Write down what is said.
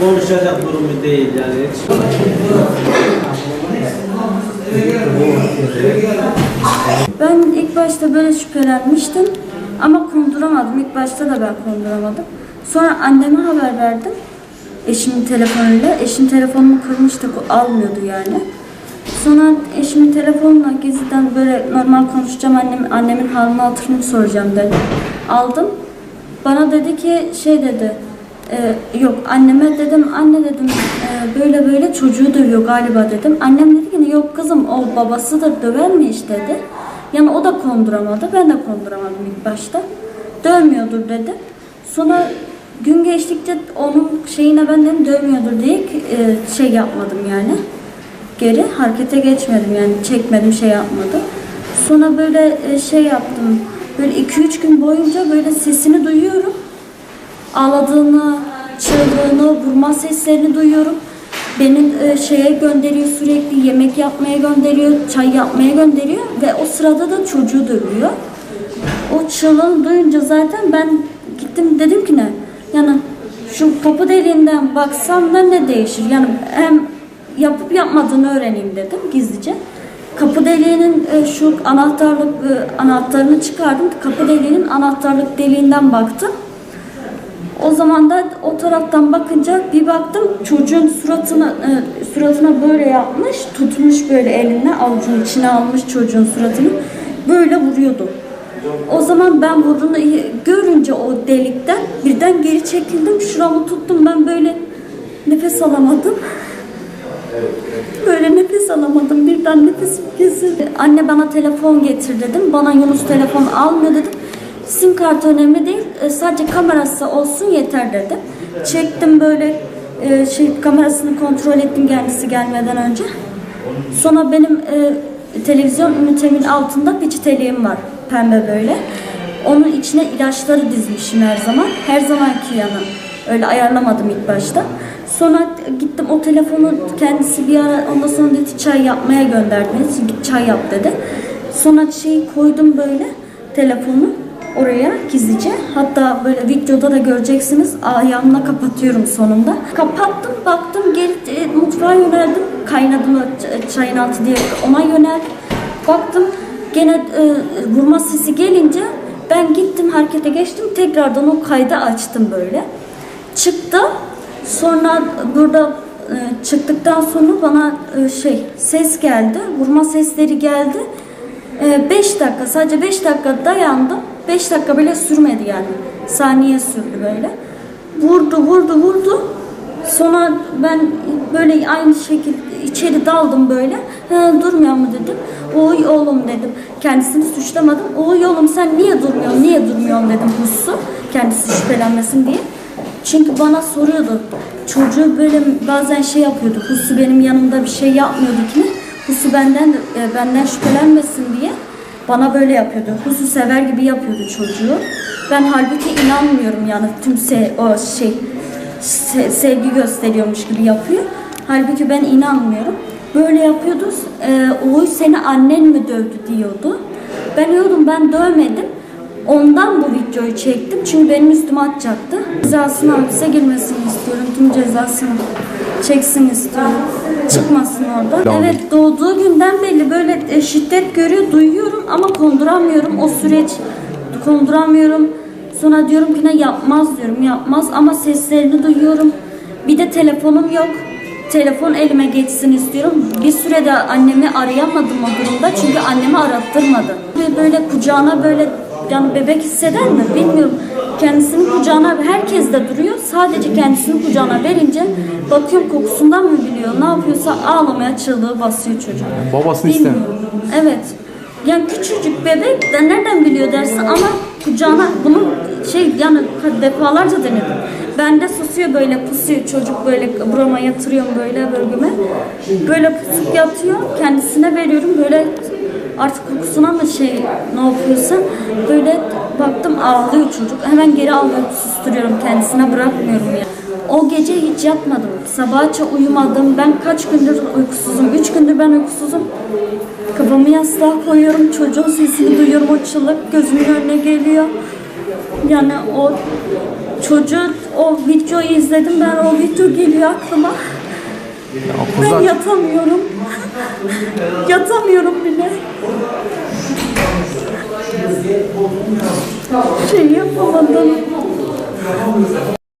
Konuşacak durumu değil yani. Ben ilk başta böyle şüphelenmiştim ama konduramadım. İlk başta da ben konduramadım. Sonra anneme haber verdim. Eşimin telefonuyla. Eşim telefonumu kırmıştık, o almıyordu yani. Sonra eşimin telefonuna gizliden böyle normal konuşacağım, annem, annemin halini hatırını soracağım dedim. Aldım. Bana dedi ki şey dedi, e, yok anneme dedim, anne dedim e, böyle böyle çocuğu dövüyor galiba dedim. Annem dedi ki yok kızım o babasıdır dövermiş dedi. Yani o da konduramadı, ben de konduramadım ilk başta. Dövmüyordur dedi. Sonra gün geçtikçe onun şeyine ben dedim dövmüyordur diye şey yapmadım yani geri harekete geçmedim yani çekmedim şey yapmadım. Sonra böyle e, şey yaptım. Böyle 2-3 gün boyunca böyle sesini duyuyorum. Ağladığını, çığlığını, vurma seslerini duyuyorum. Beni e, şeye gönderiyor sürekli yemek yapmaya gönderiyor, çay yapmaya gönderiyor ve o sırada da çocuğu dövüyor. O çığlığını duyunca zaten ben gittim dedim ki ne? Yani şu kapı deliğinden baksam da ne değişir? Yani hem yapıp yapmadığını öğreneyim dedim gizlice. Kapı deliğinin e, şu anahtarlık e, anahtarını çıkardım. Kapı deliğinin anahtarlık deliğinden baktım. O zaman da o taraftan bakınca bir baktım çocuğun suratına e, suratına böyle yapmış, tutmuş böyle eline avucun içine almış çocuğun suratını böyle vuruyordu. O zaman ben vurduğunu görünce o delikten birden geri çekildim. Şuramı tuttum ben böyle nefes alamadım. Böyle nefes alamadım. Birden nefesim kesildi. Anne bana telefon getir dedim. Bana Yunus telefon almıyor dedim. Sim kartı önemli değil. e, Sadece kamerası olsun yeter dedim. Çektim böyle e, şey kamerasını kontrol ettim kendisi gelmeden önce. Sonra benim e, televizyon ünitemin altında peçeteliğim var. Pembe böyle. Onun içine ilaçları dizmişim her zaman. Her zamanki yanı. Öyle ayarlamadım ilk başta. Sonra gittim o telefonu kendisi bir ara ondan sonra dedi çay yapmaya gönderdi. beni. Git çay yap dedi. Sonra şeyi koydum böyle telefonu oraya gizlice. Hatta böyle videoda da göreceksiniz ayağımla kapatıyorum sonunda. Kapattım baktım geri e, mutfağa yöneldim. Ç- çayın altı diye ona yöneldim. Baktım gene e, vurma sesi gelince ben gittim harekete geçtim. Tekrardan o kaydı açtım böyle. Çıktı. Sonra burada e, çıktıktan sonra bana e, şey ses geldi. Vurma sesleri geldi. 5 dakika sadece 5 dakika dayandım. 5 dakika bile sürmedi yani. Saniye sürdü böyle. Vurdu vurdu vurdu. Sonra ben böyle aynı şekilde içeri daldım böyle. Durmuyor mu dedim. Oy oğlum dedim. Kendisini suçlamadım. Oy oğlum sen niye durmuyorsun, niye durmuyorsun dedim Hussu. Kendisi şüphelenmesin diye. Çünkü bana soruyordu. Çocuğu böyle bazen şey yapıyordu. Hussu benim yanımda bir şey yapmıyordu ki. Hussu benden e, benden şüphelenmesin diye bana böyle yapıyordu. Hussu sever gibi yapıyordu çocuğu. Ben halbuki inanmıyorum yani tüm se o şey se- sevgi gösteriyormuş gibi yapıyor. Halbuki ben inanmıyorum. Böyle yapıyordu. E, Oy seni annen mi dövdü diyordu. Ben diyordum ben dövmedim. Ondan bu videoyu çektim çünkü benim üstüme atacaktı. Cezasını hapise girmesini istiyorum. Tüm cezasını çeksin istiyorum. Çıkmasın orada. Devam evet doğduğu günden belli böyle e, şiddet görüyor, duyuyorum ama konduramıyorum. O süreç konduramıyorum. Sonra diyorum ki ne yapmaz diyorum yapmaz ama seslerini duyuyorum. Bir de telefonum yok. Telefon elime geçsin istiyorum. Bir sürede annemi arayamadım o durumda çünkü annemi arattırmadı. Ve böyle kucağına böyle yani bebek hisseder mi bilmiyorum. Kendisini kucağına herkes de duruyor. Sadece kendisini kucağına verince bakıyorum kokusundan mı biliyor ne yapıyorsa ağlamaya çığlığı basıyor çocuk. babasını istemiyor. Evet. Yani küçücük bebek de nereden biliyor dersin ama kucağına bunu şey yani defalarca denedim. Bende susuyor böyle pusuyor çocuk böyle burama yatırıyorum böyle bölgüme. Böyle pusup yatıyor kendisine veriyorum böyle artık kokusuna mı şey ne yapıyorsa böyle baktım ağlıyor çocuk. Hemen geri alıyorum susturuyorum kendisine bırakmıyorum ya. O gece hiç yatmadım. Sabahça uyumadım. Ben kaç gündür uykusuzum. Üç gündür ben uykusuzum. Kafamı yastığa koyuyorum. Çocuğun sesini duyuyorum. O çığlık gözümün önüne geliyor. Yani o çocuğu, o videoyu izledim ben o video geliyor aklıma. Ya, ben yatamıyorum. yatamıyorum bile. Şey yapamadım.